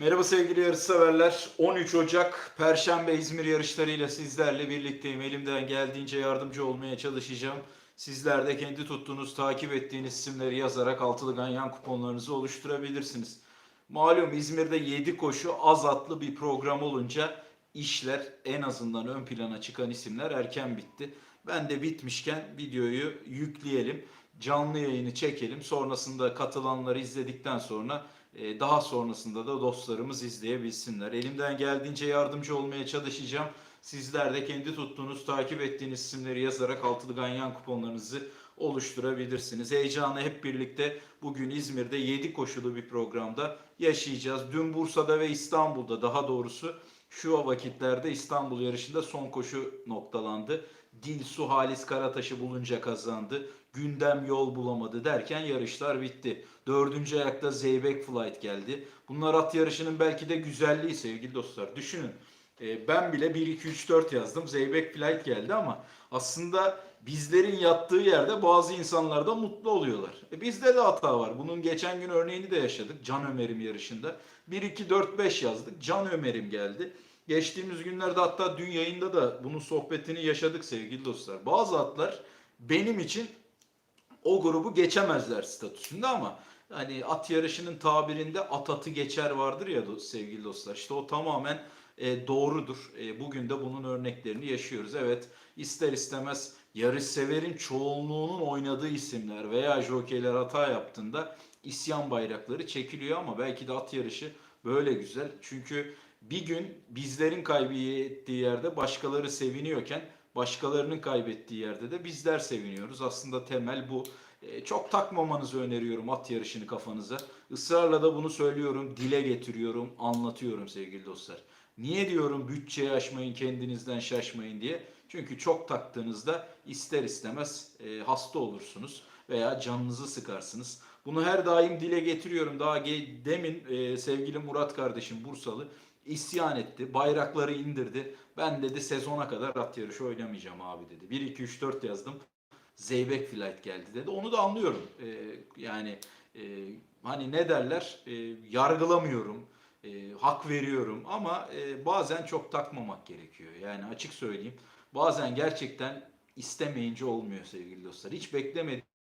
Merhaba sevgili yarışseverler. 13 Ocak Perşembe İzmir yarışlarıyla sizlerle birlikteyim. Elimden geldiğince yardımcı olmaya çalışacağım. Sizler de kendi tuttuğunuz, takip ettiğiniz isimleri yazarak altılı ganyan kuponlarınızı oluşturabilirsiniz. Malum İzmir'de 7 koşu az atlı bir program olunca işler en azından ön plana çıkan isimler erken bitti. Ben de bitmişken videoyu yükleyelim, canlı yayını çekelim. Sonrasında katılanları izledikten sonra e, daha sonrasında da dostlarımız izleyebilsinler. Elimden geldiğince yardımcı olmaya çalışacağım. Sizler de kendi tuttuğunuz, takip ettiğiniz isimleri yazarak altılı ganyan kuponlarınızı oluşturabilirsiniz. Heyecanı hep birlikte bugün İzmir'de 7 koşulu bir programda yaşayacağız. Dün Bursa'da ve İstanbul'da daha doğrusu şu vakitlerde İstanbul yarışında son koşu noktalandı. Dilsu Halis Karataş'ı bulunca kazandı. Gündem yol bulamadı derken yarışlar bitti. Dördüncü ayakta Zeybek Flight geldi. Bunlar at yarışının belki de güzelliği sevgili dostlar. Düşünün. e, Ben bile 1, 2, 3, 4 yazdım. Zeybek Flight geldi ama aslında bizlerin yattığı yerde bazı insanlar da mutlu oluyorlar. E bizde de hata var. Bunun geçen gün örneğini de yaşadık. Can Ömer'im yarışında. 1, 2, 4, 5 yazdık. Can Ömer'im geldi. Geçtiğimiz günlerde hatta dün yayında da bunun sohbetini yaşadık sevgili dostlar. Bazı atlar benim için o grubu geçemezler statüsünde ama hani at yarışının tabirinde at atı geçer vardır ya sevgili dostlar. İşte o tamamen e, doğrudur. E, bugün de bunun örneklerini yaşıyoruz. Evet ister istemez yarışseverin çoğunluğunun oynadığı isimler veya jokeyler hata yaptığında isyan bayrakları çekiliyor ama belki de at yarışı böyle güzel. Çünkü bir gün bizlerin kaybettiği yerde başkaları seviniyorken başkalarının kaybettiği yerde de bizler seviniyoruz. Aslında temel bu. E, çok takmamanızı öneriyorum at yarışını kafanıza. Israrla da bunu söylüyorum, dile getiriyorum, anlatıyorum sevgili dostlar. Niye diyorum bütçeyi aşmayın, kendinizden şaşmayın diye? Çünkü çok taktığınızda ister istemez e, hasta olursunuz veya canınızı sıkarsınız. Bunu her daim dile getiriyorum. Daha demin e, sevgili Murat kardeşim Bursalı isyan etti. Bayrakları indirdi. Ben dedi sezona kadar at yarışı oynamayacağım abi dedi. 1 2 3 4 yazdım. Zeybek Flight geldi dedi. Onu da anlıyorum. Ee, yani e, hani ne derler? Ee, yargılamıyorum. e, hak veriyorum ama e, bazen çok takmamak gerekiyor. Yani açık söyleyeyim. Bazen gerçekten istemeyince olmuyor sevgili dostlar. Hiç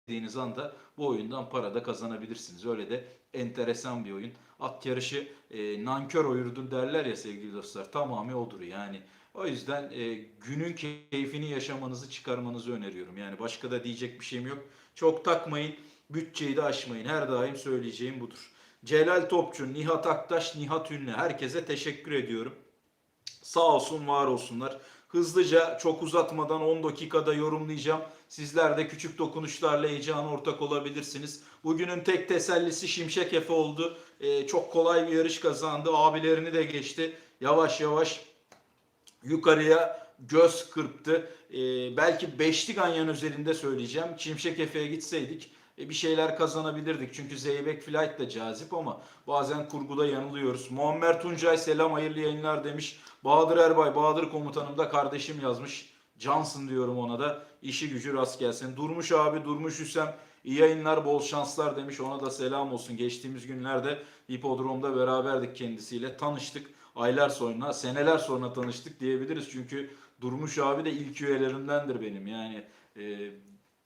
beklemediğiniz anda bu oyundan para da kazanabilirsiniz. Öyle de enteresan bir oyun. At yarışı e, nankör oyunudur derler ya sevgili dostlar. Tamamı odur yani. O yüzden e, günün keyfini yaşamanızı çıkarmanızı öneriyorum. Yani başka da diyecek bir şeyim yok. Çok takmayın, bütçeyi de aşmayın. Her daim söyleyeceğim budur. Celal Topçu, Nihat Aktaş, Nihat Ünlü herkese teşekkür ediyorum. Sağ olsun, var olsunlar. Hızlıca, çok uzatmadan 10 dakikada yorumlayacağım. Sizler de küçük dokunuşlarla heyecana ortak olabilirsiniz. Bugünün tek tesellisi Şimşek Efe oldu. Ee, çok kolay bir yarış kazandı. Abilerini de geçti. Yavaş yavaş yukarıya göz kırptı. Ee, belki beşli ganyan üzerinde söyleyeceğim. Şimşek Efe'ye gitseydik e, bir şeyler kazanabilirdik. Çünkü Zeybek Flight da cazip ama bazen kurguda yanılıyoruz. Muammer Tuncay selam hayırlı yayınlar demiş. Bahadır Erbay, Bahadır komutanım da kardeşim yazmış. Cansın diyorum ona da. İşi gücü rast gelsin. Durmuş abi, Durmuş Hüsem. İyi yayınlar, bol şanslar demiş. Ona da selam olsun. Geçtiğimiz günlerde hipodromda beraberdik kendisiyle. Tanıştık. Aylar sonra, seneler sonra tanıştık diyebiliriz. Çünkü Durmuş abi de ilk üyelerimdendir benim. Yani e,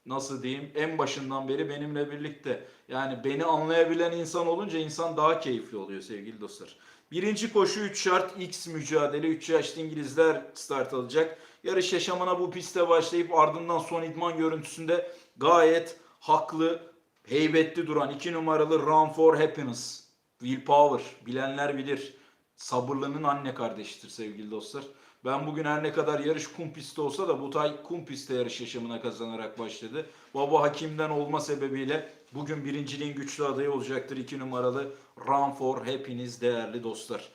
nasıl diyeyim en başından beri benimle birlikte. Yani beni anlayabilen insan olunca insan daha keyifli oluyor sevgili dostlar. Birinci koşu 3 şart X mücadele 3 yaşlı İngilizler start alacak. Yarış yaşamına bu pistte başlayıp ardından son idman görüntüsünde gayet haklı, heybetli duran 2 numaralı Run for Happiness. Willpower bilenler bilir. Sabırlının anne kardeşidir sevgili dostlar. Ben bugün her ne kadar yarış kum pistte olsa da Butay kum pistte yarış yaşamına kazanarak başladı. Baba hakimden olma sebebiyle bugün birinciliğin güçlü adayı olacaktır 2 numaralı Run for Happiness değerli dostlar.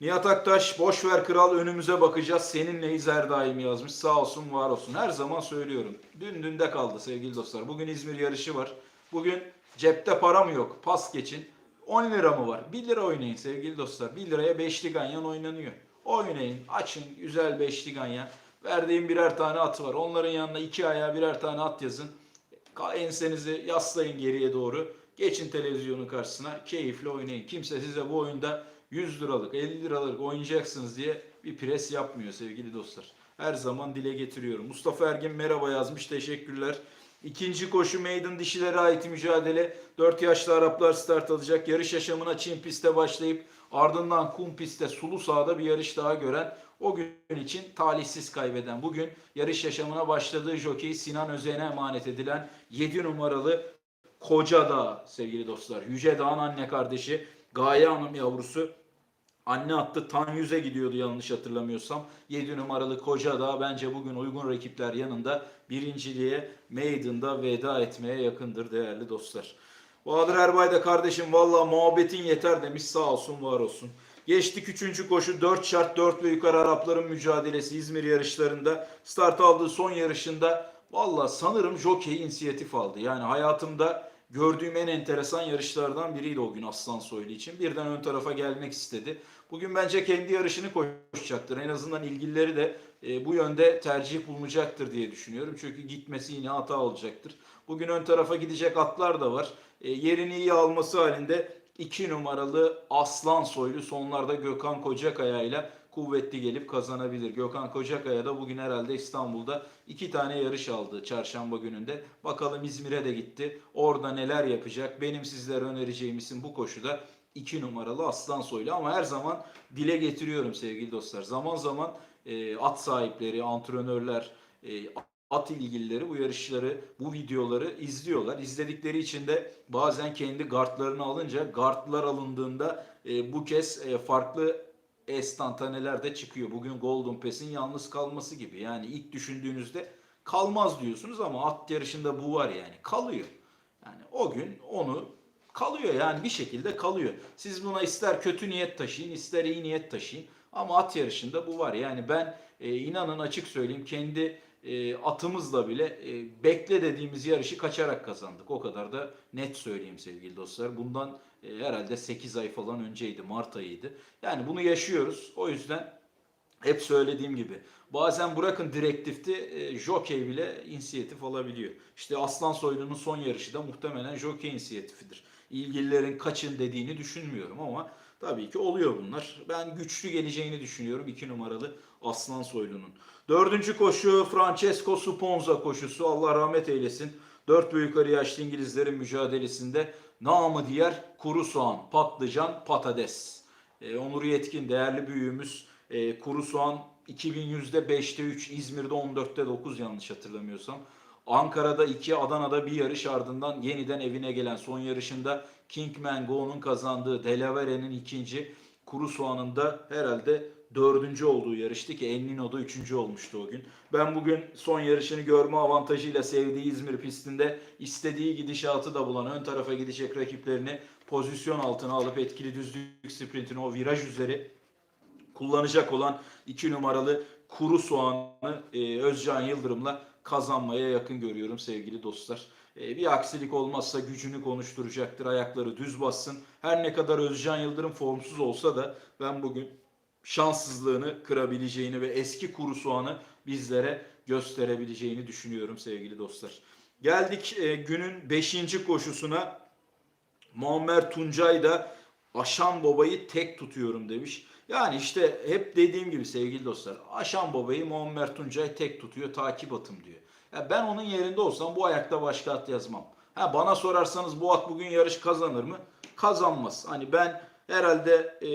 Nihat Aktaş boş ver kral önümüze bakacağız. Seninleyiz her daim yazmış. Sağ olsun var olsun. Her zaman söylüyorum. Dün dünde kaldı sevgili dostlar. Bugün İzmir yarışı var. Bugün cepte para mı yok? Pas geçin. 10 lira mı var? 1 lira oynayın sevgili dostlar. 1 liraya 5'li ganyan oynanıyor. Oynayın. Açın güzel 5'li ganyan. Verdiğim birer tane at var. Onların yanına iki ayağa birer tane at yazın. Ensenizi yaslayın geriye doğru. Geçin televizyonun karşısına. Keyifle oynayın. Kimse size bu oyunda 100 liralık 50 liralık oynayacaksınız diye bir pres yapmıyor sevgili dostlar. Her zaman dile getiriyorum. Mustafa Ergin merhaba yazmış teşekkürler. İkinci koşu maiden dişilere ait mücadele. 4 yaşlı Araplar start alacak. Yarış yaşamına Çin pistte başlayıp ardından kum pistte sulu sahada bir yarış daha gören o gün için talihsiz kaybeden bugün yarış yaşamına başladığı jockey Sinan Özen'e emanet edilen 7 numaralı Koca Dağ sevgili dostlar. Yüce Dağ'ın anne kardeşi Gaye Hanım yavrusu Anne attı tan yüze gidiyordu yanlış hatırlamıyorsam. 7 numaralı Koca Dağ bence bugün uygun rakipler yanında birinciliğe Maiden'da veda etmeye yakındır değerli dostlar. Bahadır Erbay da kardeşim valla muhabbetin yeter demiş sağ olsun var olsun. Geçtik 3. koşu 4 şart 4 ve yukarı Arapların mücadelesi İzmir yarışlarında. Start aldığı son yarışında valla sanırım jockey inisiyatif aldı. Yani hayatımda gördüğüm en enteresan yarışlardan biriydi o gün Aslan Soylu için. Birden ön tarafa gelmek istedi. Bugün bence kendi yarışını koşacaktır. En azından ilgilileri de e, bu yönde tercih bulunacaktır diye düşünüyorum. Çünkü gitmesi yine hata olacaktır. Bugün ön tarafa gidecek atlar da var. E, yerini iyi alması halinde 2 numaralı Aslan Soylu sonlarda Gökhan Kocakaya ile kuvvetli gelip kazanabilir. Gökhan Kocakaya da bugün herhalde İstanbul'da iki tane yarış aldı çarşamba gününde. Bakalım İzmir'e de gitti. Orada neler yapacak? Benim sizlere önereceğim isim bu koşuda 2 numaralı Aslan Soylu ama her zaman dile getiriyorum sevgili dostlar. Zaman zaman e, at sahipleri, antrenörler, e, at ilgilileri bu yarışları, bu videoları izliyorlar. İzledikleri için de bazen kendi gardlarını alınca gardlar alındığında e, bu kez e, farklı estantaneler de çıkıyor. Bugün Golden Pass'in yalnız kalması gibi. Yani ilk düşündüğünüzde kalmaz diyorsunuz ama at yarışında bu var yani. Kalıyor. Yani o gün onu kalıyor yani bir şekilde kalıyor. Siz buna ister kötü niyet taşıyın ister iyi niyet taşıyın. Ama at yarışında bu var. Yani ben e, inanın açık söyleyeyim kendi e, atımızla bile e, bekle dediğimiz yarışı kaçarak kazandık. O kadar da net söyleyeyim sevgili dostlar. Bundan e, herhalde 8 ay falan önceydi. Mart ayıydı. Yani bunu yaşıyoruz. O yüzden hep söylediğim gibi bazen bırakın direktifti e, jockey bile inisiyatif alabiliyor. İşte Aslan Soylu'nun son yarışı da muhtemelen jockey inisiyatifidir. İlgililerin kaçın dediğini düşünmüyorum ama tabii ki oluyor bunlar. Ben güçlü geleceğini düşünüyorum 2 numaralı Aslan Soylu'nun. Dördüncü koşu Francesco Sponza koşusu. Allah rahmet eylesin. 4 ve yukarı yaşlı İngilizlerin mücadelesinde namı diğer kuru soğan, patlıcan, patates. Ee, Onur Yetkin değerli büyüğümüz e, kuru soğan 2100'de 5'te 3, İzmir'de 14'te 9 yanlış hatırlamıyorsam. Ankara'da 2, Adana'da bir yarış ardından yeniden evine gelen son yarışında Kingman Go'nun kazandığı Delavere'nin ikinci, Kuru Soğan'ın da herhalde dördüncü olduğu yarıştı ki Ennino'da üçüncü olmuştu o gün. Ben bugün son yarışını görme avantajıyla sevdiği İzmir pistinde istediği gidişatı da bulan ön tarafa gidecek rakiplerini pozisyon altına alıp etkili düzlük sprintini o viraj üzeri kullanacak olan 2 numaralı kuru soğanı e, Özcan Yıldırım'la kazanmaya yakın görüyorum sevgili dostlar. E, bir aksilik olmazsa gücünü konuşturacaktır. Ayakları düz bassın. Her ne kadar Özcan Yıldırım formsuz olsa da ben bugün şanssızlığını kırabileceğini ve eski kuru soğanı bizlere gösterebileceğini düşünüyorum sevgili dostlar. Geldik e, günün 5. koşusuna. Muammer Tuncay da Aşan Baba'yı tek tutuyorum demiş. Yani işte hep dediğim gibi sevgili dostlar. Aşan Baba'yı Muammer Tuncay tek tutuyor, takip atım diyor. Ya ben onun yerinde olsam bu ayakta başka at yazmam. Ha bana sorarsanız bu at bugün yarış kazanır mı? Kazanmaz. Hani ben herhalde e,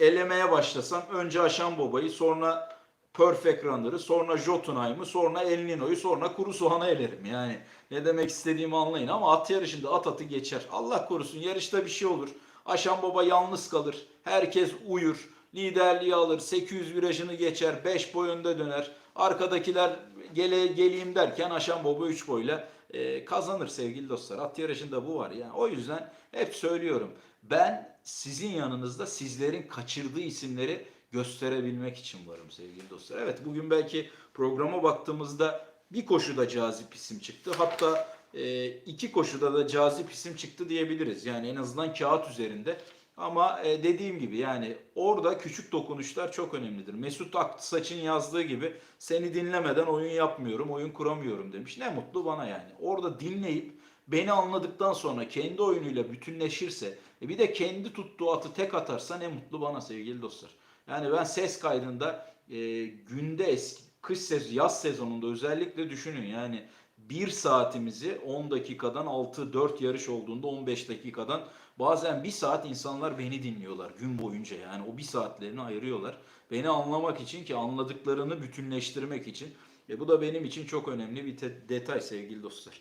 elemeye başlasam önce Aşan Baba'yı sonra Perfect Runner'ı sonra Jotunheim'ı sonra El Nino'yu sonra Kuru Soğan'ı elerim. Yani ne demek istediğimi anlayın ama at yarışında at atı geçer. Allah korusun yarışta bir şey olur. Aşan Baba yalnız kalır. Herkes uyur. Liderliği alır. 800 virajını geçer. 5 boy önde döner. Arkadakiler gele, geleyim derken Aşan Baba 3 boyla e, kazanır sevgili dostlar. At yarışında bu var. Yani o yüzden hep söylüyorum. Ben sizin yanınızda sizlerin kaçırdığı isimleri gösterebilmek için varım sevgili dostlar. Evet bugün belki programa baktığımızda bir koşuda cazip isim çıktı. Hatta e, iki koşuda da cazip isim çıktı diyebiliriz. Yani en azından kağıt üzerinde. Ama e, dediğim gibi yani orada küçük dokunuşlar çok önemlidir. Mesut Aksaç'ın yazdığı gibi seni dinlemeden oyun yapmıyorum, oyun kuramıyorum demiş. Ne mutlu bana yani. Orada dinleyip beni anladıktan sonra kendi oyunuyla bütünleşirse e bir de kendi tuttuğu atı tek atarsa ne mutlu bana sevgili dostlar. Yani ben ses kaydında e, günde eski kış sezonu, yaz sezonunda özellikle düşünün yani bir saatimizi 10 dakikadan 6-4 yarış olduğunda 15 dakikadan bazen bir saat insanlar beni dinliyorlar gün boyunca yani o bir saatlerini ayırıyorlar. Beni anlamak için ki anladıklarını bütünleştirmek için. E bu da benim için çok önemli bir detay sevgili dostlar.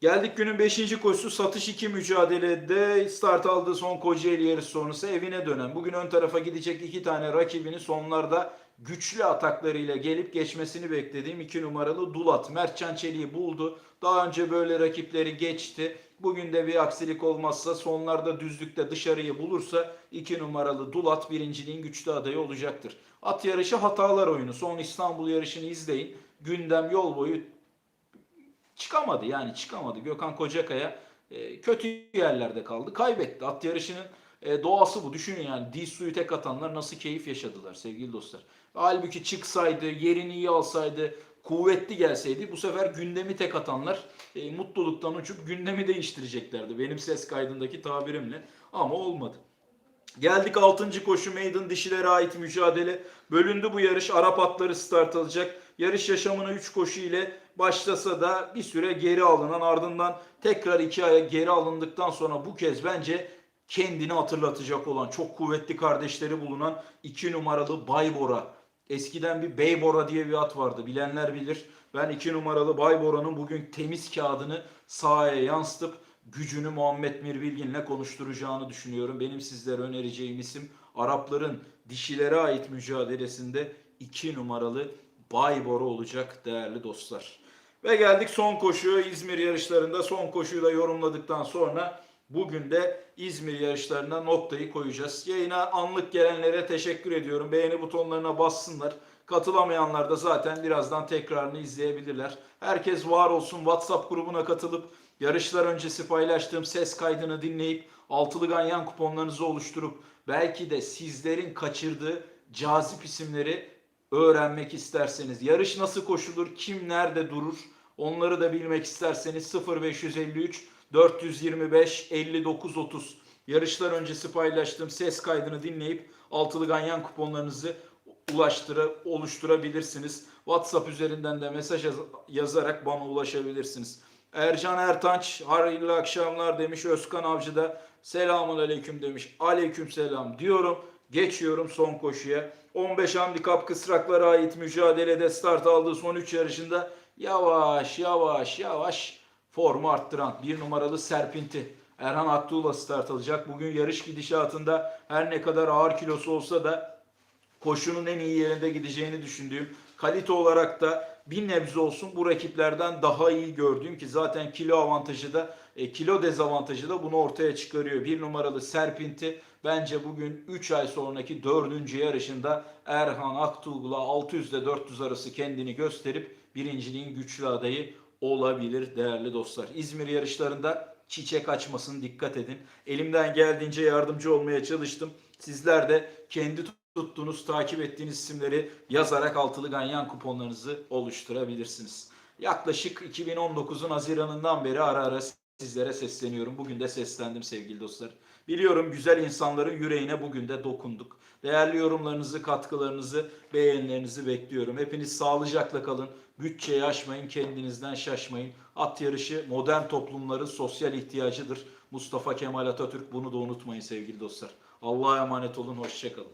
Geldik günün 5. koşusu satış 2 mücadelede start aldığı son Kocaeli yarışı sonrası evine dönen. Bugün ön tarafa gidecek iki tane rakibini sonlarda güçlü ataklarıyla gelip geçmesini beklediğim 2 numaralı Dulat. Mertcan Çelik'i buldu. Daha önce böyle rakipleri geçti. Bugün de bir aksilik olmazsa sonlarda düzlükte dışarıyı bulursa 2 numaralı Dulat birinciliğin güçlü adayı olacaktır. At yarışı hatalar oyunu. Son İstanbul yarışını izleyin. Gündem yol boyu çıkamadı yani çıkamadı. Gökhan Kocakaya e, kötü yerlerde kaldı. Kaybetti. At yarışının e, doğası bu. Düşünün yani diz suyu tek atanlar nasıl keyif yaşadılar sevgili dostlar. Halbuki çıksaydı, yerini iyi alsaydı, kuvvetli gelseydi bu sefer gündemi tek atanlar e, mutluluktan uçup gündemi değiştireceklerdi. Benim ses kaydındaki tabirimle ama olmadı. Geldik 6. koşu Maiden dişilere ait mücadele. Bölündü bu yarış. Arap atları start alacak. Yarış yaşamına 3 koşu ile başlasa da bir süre geri alınan ardından tekrar 2 aya geri alındıktan sonra bu kez bence kendini hatırlatacak olan çok kuvvetli kardeşleri bulunan 2 numaralı Baybora. Eskiden bir Beybora diye bir at vardı. Bilenler bilir. Ben 2 numaralı Baybora'nın bugün temiz kağıdını sahaya yansıtıp gücünü Muhammed Mirbilgin'le konuşturacağını düşünüyorum. Benim sizlere önereceğim isim Arapların dişilere ait mücadelesinde 2 numaralı Baybora olacak değerli dostlar. Ve geldik son koşu İzmir yarışlarında son koşuyu da yorumladıktan sonra bugün de İzmir yarışlarına noktayı koyacağız. Yayına anlık gelenlere teşekkür ediyorum. Beğeni butonlarına bassınlar. Katılamayanlar da zaten birazdan tekrarını izleyebilirler. Herkes var olsun. WhatsApp grubuna katılıp yarışlar öncesi paylaştığım ses kaydını dinleyip altılı ganyan kuponlarınızı oluşturup belki de sizlerin kaçırdığı cazip isimleri öğrenmek isterseniz, yarış nasıl koşulur, kim nerede durur onları da bilmek isterseniz 0553 425 59 30 yarışlar öncesi paylaştığım ses kaydını dinleyip altılı ganyan kuponlarınızı ulaştıra, oluşturabilirsiniz. WhatsApp üzerinden de mesaj yaz- yazarak bana ulaşabilirsiniz. Ercan Ertanç hayırlı akşamlar demiş. Özkan Avcı da selamun aleyküm demiş. Aleyküm selam diyorum. Geçiyorum son koşuya. 15 handikap kısraklara ait mücadelede start aldığı son 3 yarışında yavaş yavaş yavaş formu arttıran bir numaralı Serpinti. Erhan Aktuğ'la start alacak. Bugün yarış gidişatında her ne kadar ağır kilosu olsa da koşunun en iyi yerinde gideceğini düşündüğüm, kalite olarak da bir nebze olsun bu rakiplerden daha iyi gördüğüm ki zaten kilo avantajı da e, kilo dezavantajı da bunu ortaya çıkarıyor. Bir numaralı Serpinti bence bugün 3 ay sonraki 4. yarışında Erhan Aktuğ'la 600 ile 400 arası kendini gösterip birinciliğin güçlü adayı olabilir değerli dostlar. İzmir yarışlarında çiçek açmasın dikkat edin. Elimden geldiğince yardımcı olmaya çalıştım. Sizler de kendi tuttuğunuz, takip ettiğiniz isimleri yazarak altılı ganyan kuponlarınızı oluşturabilirsiniz. Yaklaşık 2019'un Haziran'ından beri ara ara sizlere sesleniyorum. Bugün de seslendim sevgili dostlar. Biliyorum güzel insanların yüreğine bugün de dokunduk. Değerli yorumlarınızı, katkılarınızı, beğenilerinizi bekliyorum. Hepiniz sağlıcakla kalın. Bütçeyi aşmayın, kendinizden şaşmayın. At yarışı modern toplumların sosyal ihtiyacıdır. Mustafa Kemal Atatürk bunu da unutmayın sevgili dostlar. Allah'a emanet olun, hoşçakalın.